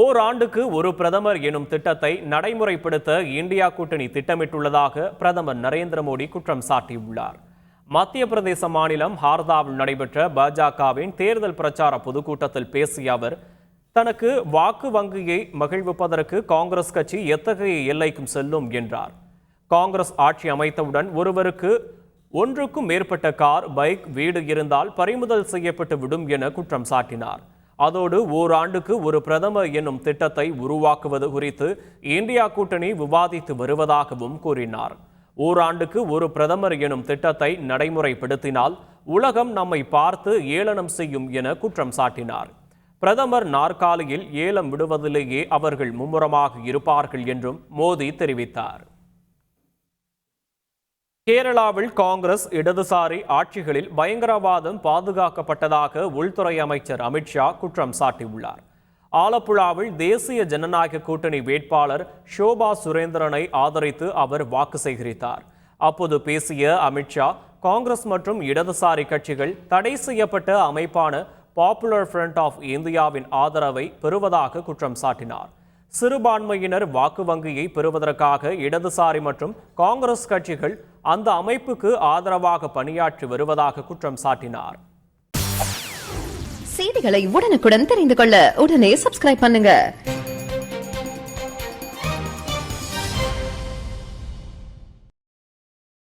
ஓராண்டுக்கு ஒரு பிரதமர் எனும் திட்டத்தை நடைமுறைப்படுத்த இந்தியா கூட்டணி திட்டமிட்டுள்ளதாக பிரதமர் நரேந்திர மோடி குற்றம் சாட்டியுள்ளார். மத்திய பிரதேச மாநிலம் ஹார்தாவில் நடைபெற்ற பாஜகவின் தேர்தல் பிரச்சார பொதுக்கூட்டத்தில் பேசிய அவர் தனக்கு வாக்கு வங்கியை மகிழ்விப்பதற்கு காங்கிரஸ் கட்சி எத்தகைய எல்லைக்கும் செல்லும் என்றார். காங்கிரஸ் ஆட்சி அமைத்தவுடன் ஒருவருக்கு ஒன்றுக்கும் மேற்பட்ட கார் பைக் வீடு இருந்தால் பறிமுதல் செய்யப்பட்டு விடும் என குற்றம் சாட்டினார். அதோடு ஓராண்டுக்கு ஒரு பிரதமர் என்னும் திட்டத்தை உருவாக்குவது குறித்து இந்தியா கூட்டணி விவாதித்து வருவதாகவும் கூறினார். ஓராண்டுக்கு ஒரு பிரதமர் எனும் திட்டத்தை நடைமுறைப்படுத்தினால் உலகம் நம்மை பார்த்து ஏளனம் செய்யும் என குற்றம் சாட்டினார். பிரதமர் நாற்காலியில் ஏலம் விடுவதிலேயே அவர்கள் மும்முரமாக இருப்பார்கள் என்றும் மோடி தெரிவித்தார். கேரளாவில் காங்கிரஸ் இடதுசாரி ஆட்சிகளில் பயங்கரவாதம் பாதுகாக்கப்பட்டதாக உள்துறை அமைச்சர் அமித்ஷா குற்றம் சாட்டியுள்ளார். ஆலப்புழாவில் தேசிய ஜனநாயக கூட்டணி வேட்பாளர் ஷோபா சுரேந்திரனை ஆதரித்து அவர் வாக்கு சேகரித்தார். அப்போது பேசிய அமித்ஷா காங்கிரஸ் மற்றும் இடதுசாரி கட்சிகள் தடை செய்யப்பட்ட அமைப்பான பாப்புலர் ஃப்ரண்ட் ஆஃப் இந்தியாவின் ஆதரவை பெறுவதாக குற்றம் சாட்டினார். சிறுபான்மையினர் வாக்கு வங்கியை பெறுவதற்காக இடதுசாரி மற்றும் காங்கிரஸ் கட்சிகள் அந்த அமைப்புக்கு ஆதரவாக பணியாற்றி வருவதாக குற்றம் சாட்டினார். செய்திகளை உடனுக்குடன் தெரிந்து கொள்ள உடனே சப்ஸ்கிரைப் பண்ணுங்க.